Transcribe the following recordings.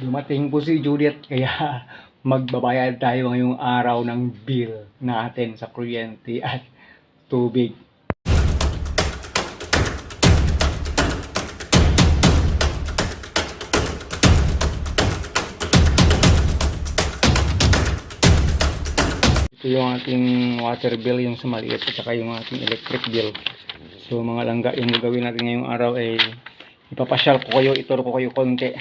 Dumating po si Judith kaya magbabayad tayo ngayong araw ng bill natin sa kuryente at tubig. Ito yung ating water bill, yung sumaliit at saka yung ating electric bill. So mga langga, yung gagawin natin ngayong araw ay ipapasyal ko kayo, ituro ko kayo konti.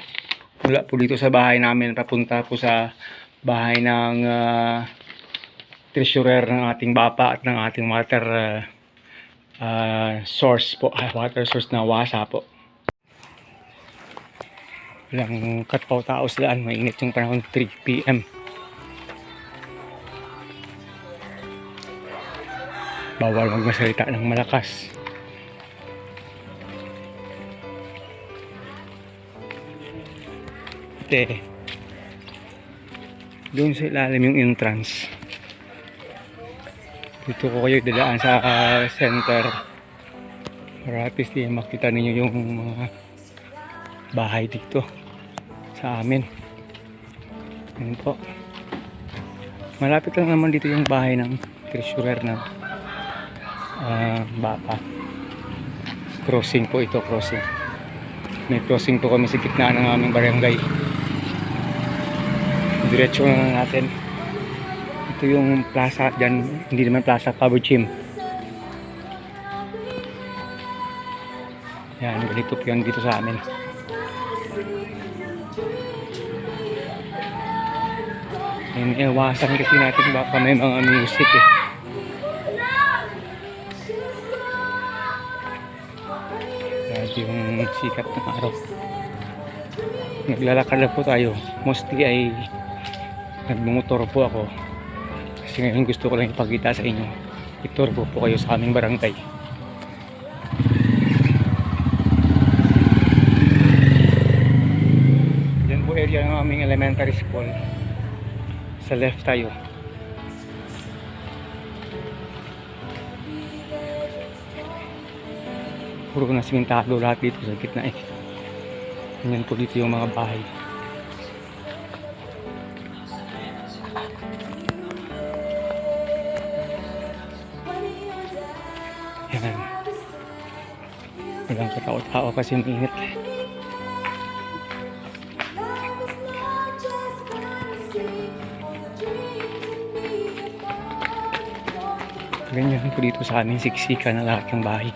Mula po dito sa bahay namin, papunta po sa bahay ng ah, treasurer ng ating bapa at ng ating water ah, ah, source po, ah, water source na wasa po. Walang katpaw tao saan, mainit yung panahon 3 p.m. Bawal magmasalita ng malakas. Ate, doon sa ilalim yung entrance. Dito ko kayo dadaan sa ah, center. Para at least eh, makita ninyo yung mga bahay dito sa amin. Yan po. Malapit lang naman dito yung bahay ng treasurer ng ah, bata. Crossing po ito, crossing. May crossing po kami sa gitna ng aming barangay. Diretso na natin. Ito yung plaza dyan. Hindi naman plaza, covered gym. Yan, ganito yan dito sa amin. Iniiwasan kasi natin baka may mga music eh. Grabe yung sikat ng araw. Naglalakad na po tayo. Mostly ay nagmumotor po ako. Kasi ngayon gusto ko lang ipakita sa inyo. Itur po kayo sa aming barangay. Yan po area ng aming elementary school. Sa left tayo. Puro na simentado lahat dito sa gitna eh. Yan po dito yung mga bahay. Walang katao-tao kasi mainit. Ganyan po dito sa amin, siksika na lahat ng bahay.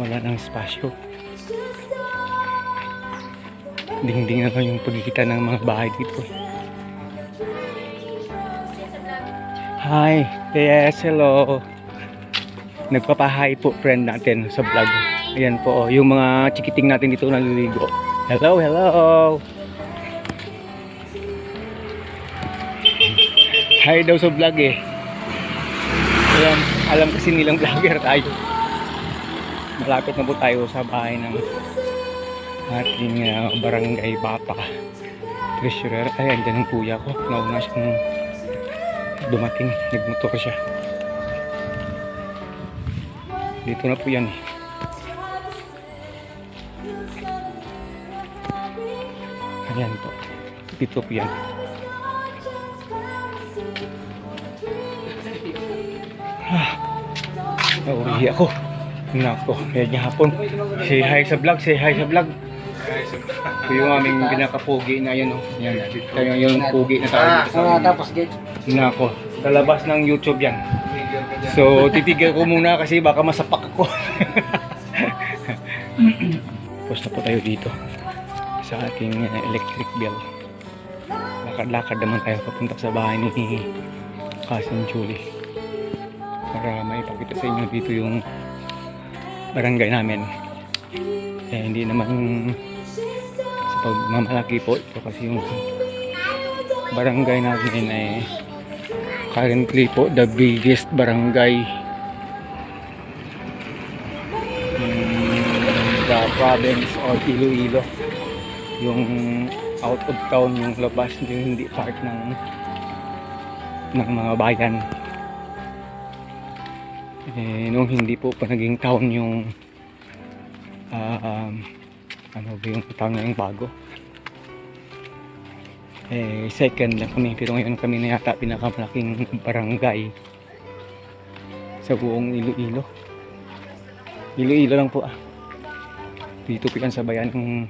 Wala nang espasyo. Dingding na lang yung pagkikita ng mga bahay dito. Hi, yes, hello. Nagpapahay po friend natin sa vlog. Ayan po, oh, yung mga chikiting natin dito naliligo. Hello, hello. Hi daw sa vlog eh. Ayan, alam kasi nilang vlogger tayo. Malapit na po tayo sa bahay ng ating uh, barangay Bapa. Treasurer. Ay, andyan ang kuya ko. Nauna siyang dumating. Nagmotor siya. Dito na po yan eh. Ayan po. Dito po yan. Nauwi ako. Nako, medyo hapon. Say hi sa vlog, say hi sa vlog. Ito yung aming pinakapugi na yun. Oh. Yan, tayo yung pugi na tayo Ah, amin. tapos gate. Nako, sa labas ng YouTube yan. So, titigil ko muna kasi baka masapak ako. Tapos na po tayo dito sa ating uh, electric bill. Lakad-lakad naman tayo papunta sa bahay ni Cousin Julie. Para maipakita sa inyo dito yung barangay namin. Eh, hindi naman sa pagmamalaki po ito kasi yung barangay natin ay currently po the biggest barangay in the province of Iloilo yung out of town yung labas yung hindi part ng ng mga bayan eh, nung hindi po pa naging town yung ah, um, ano ba yung town na yung bago Eh, second lang kami, pero ngayon kami na yata pinakamalaking barangay sa buong Iloilo. Iloilo lang po ah. Dito pikan sa bayan ng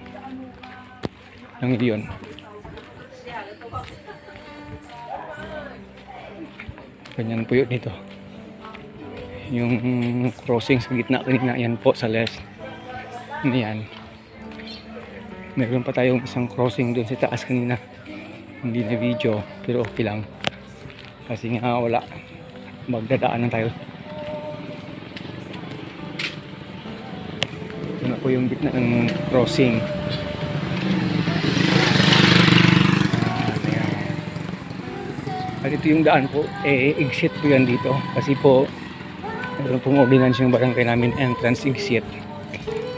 ng Leon. Ganyan po yun dito. Yung crossing sa gitna kanina, yan po sa left. Yan. Meron pa tayong isang crossing doon sa taas kanina. Hindi na video, pero okay lang. Kasi nga wala. Magdadaanan tayo. Ito na po yung gitna ng crossing. Ah, ayan. At ito yung daan po, eh, exit po yan dito. Kasi po, meron pong ordinance yung barangay namin, entrance exit.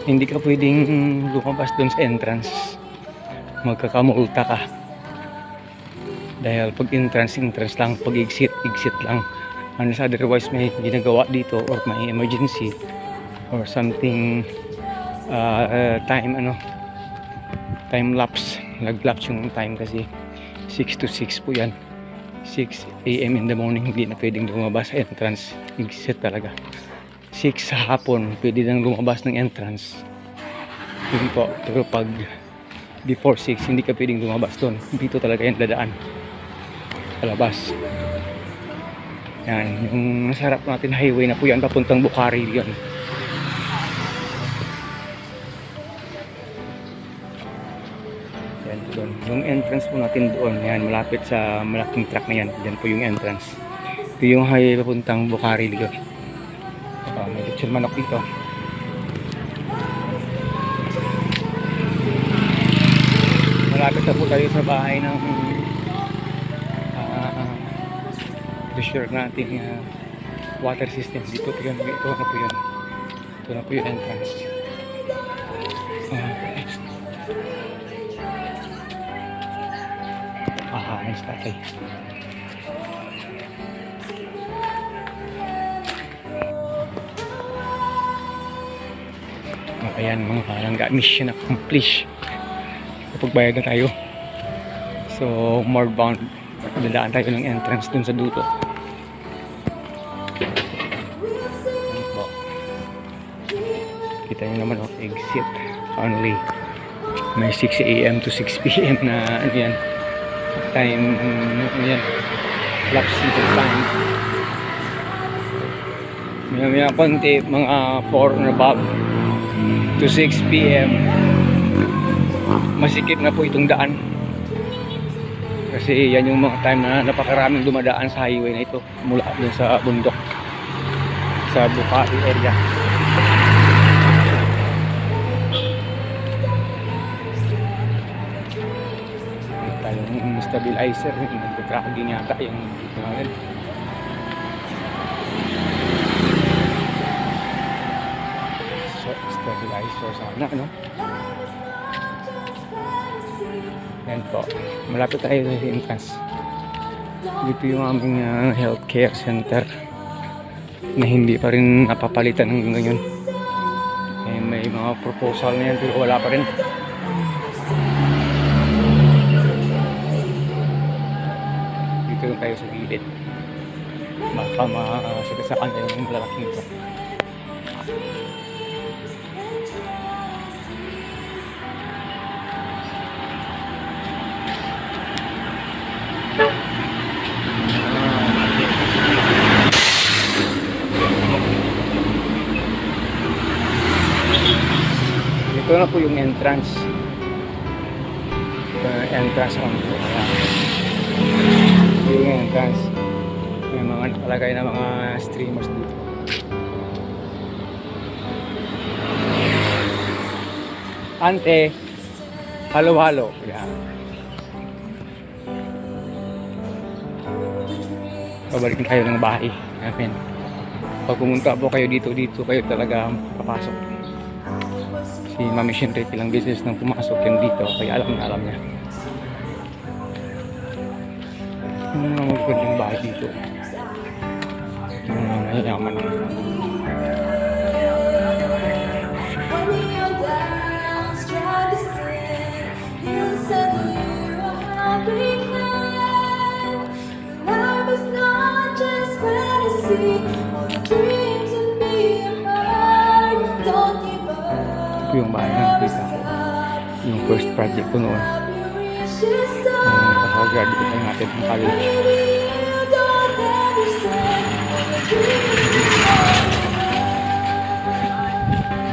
Hindi ka pwedeng lumabas doon sa entrance. Magkakamulta ka. Dahil pag entrance, entrance lang. Pag exit, exit lang. Unless otherwise may ginagawa dito or may emergency or something uh, uh, time ano time lapse nag lapse yung time kasi 6 to 6 po yan 6 a.m. in the morning hindi na pwedeng lumabas entrance. Exit talaga. 6 sa hapon pwede nang lumabas ng entrance. Yun po. Pero pag before 6 hindi ka pwedeng lumabas doon. Dito talaga yung dadaan. Palabas. Yan. Yung nasarap natin highway na po yan papuntang Bukhari yun doon. Yung entrance po natin doon yan malapit sa malaking truck na yan. Yan po yung entrance. Ito yung highway papuntang Bukhari yun uh, may lechon manok dito. Malapit na po tayo sa bahay ng uh, treasure natin uh, water system. Dito po yun ito na po yun. Ito na po yung entrance ah sa tatay ayan mga karangga mission accomplished kapag bayad na tayo so more bound dadaan tayo ng entrance dun sa po. kita nyo naman oh, exit only may 6 a.m. to 6 p.m. na ano yan time ano yan. Lapse into time. Maya maya konti mga 4 na above to 6 p.m. masikip na po itong daan. Kasi yan yung mga time na napakaraming dumadaan sa highway na ito mula dun sa bundok sa Bukhari area stabilizer. Nagka-tracking yata yung natin so, stabilizer sana ano yan po. Malapit tayo sa entrance dito yung aming uh, healthcare center na hindi pa rin napapalitan hanggang ngayon. Eh, may mga proposal na yan pero wala pa rin lang tayo sa gilid baka masagasaan tayo ng lalaking ito Ito na po yung entrance. Yung entrance on po. Ito yung entrance. May mga nakalagay na mga streamers dito. Ante, halo-halo. Ayan. Pabalik na tayo ng bahay. Ayan. Pag pumunta po kayo dito, dito kayo talaga papasok si Mami Shinre ilang beses nang pumasok yan dito kaya alam na alam niya ng mga magandang bahay dito. Mga mayayaman na. Ito yung bahay ng kita. Yung first project ko noon. Oh, graduate na natin ang college.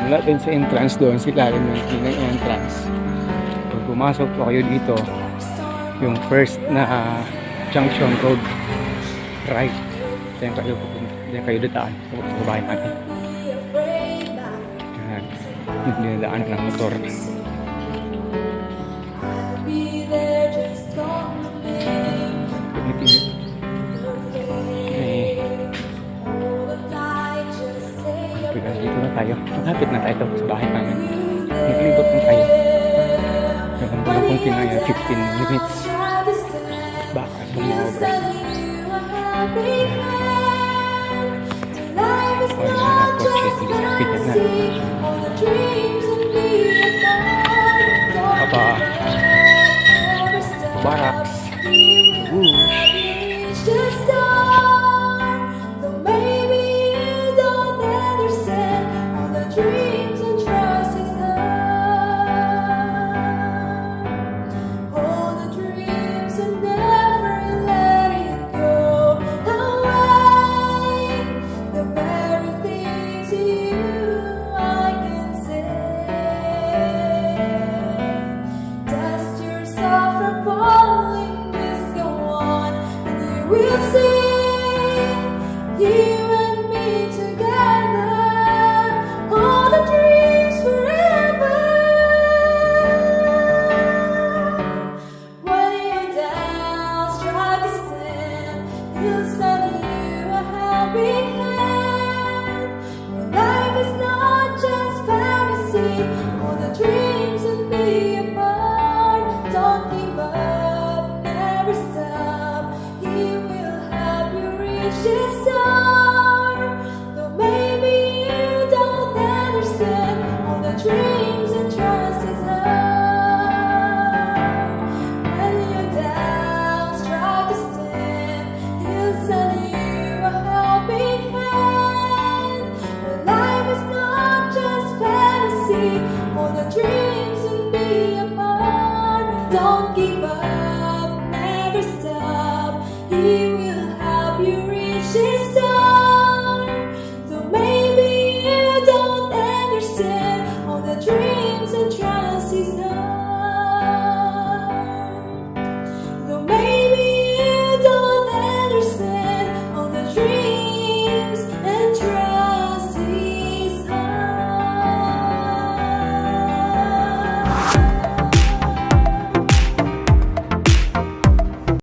Mula din sa entrance doon, si lalim ng kinang entrance. Pag pumasok po kayo dito, yung first na junction road right. Diyan kayo pupunta. Diyan kayo dadaan. Pupunta sa bahay natin. Yan. Dinadaan ng motor. tayo. Malapit na tayo sa bahay namin. Naglibot na tayo. Meron ko akong kinaya 15 minutes. Baka tumobra. Wala na ako chasing sa pitan na. Papa. Barak.